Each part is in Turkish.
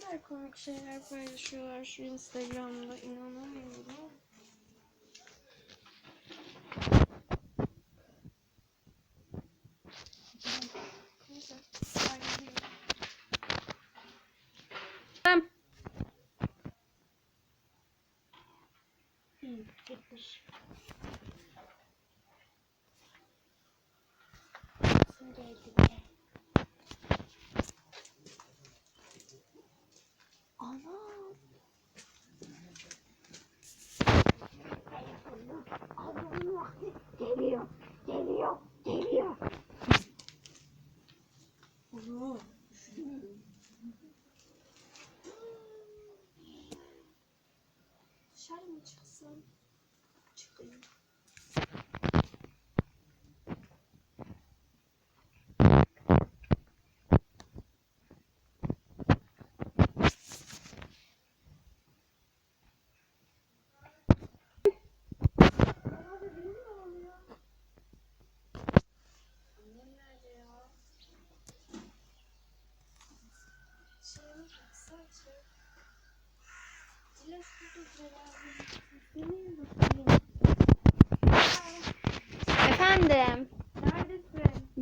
kadar komik şeyler paylaşıyorlar şu Instagram'da inanamıyorum. Gitmiş. Şimdi gitti. Çıksam? Çıkayım. Abi benim ne oluyor?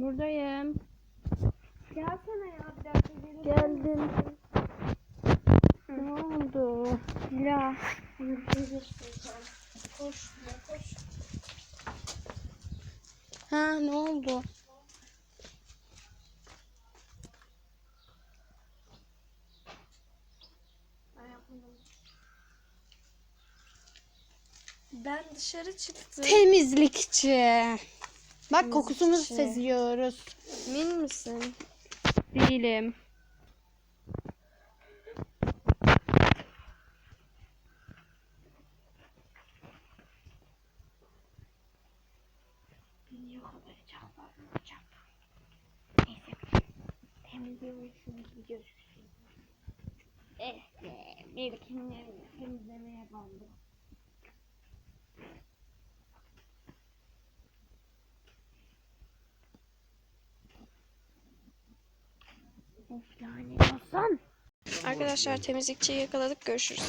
Buradayım. Gelsene ya bir dakika gelir Geldim. Ne oldu? Ya. Bir şey. Koş koş. Ha ne oldu? Ben dışarı çıktım. Temizlikçi. Bak kokusunu Temizlikçi. seziyoruz. Emin misin? Değilim. Bir. Eh temizlemeye bandı. Of lanet olsun. Arkadaşlar temizlikçiyi yakaladık. Görüşürüz.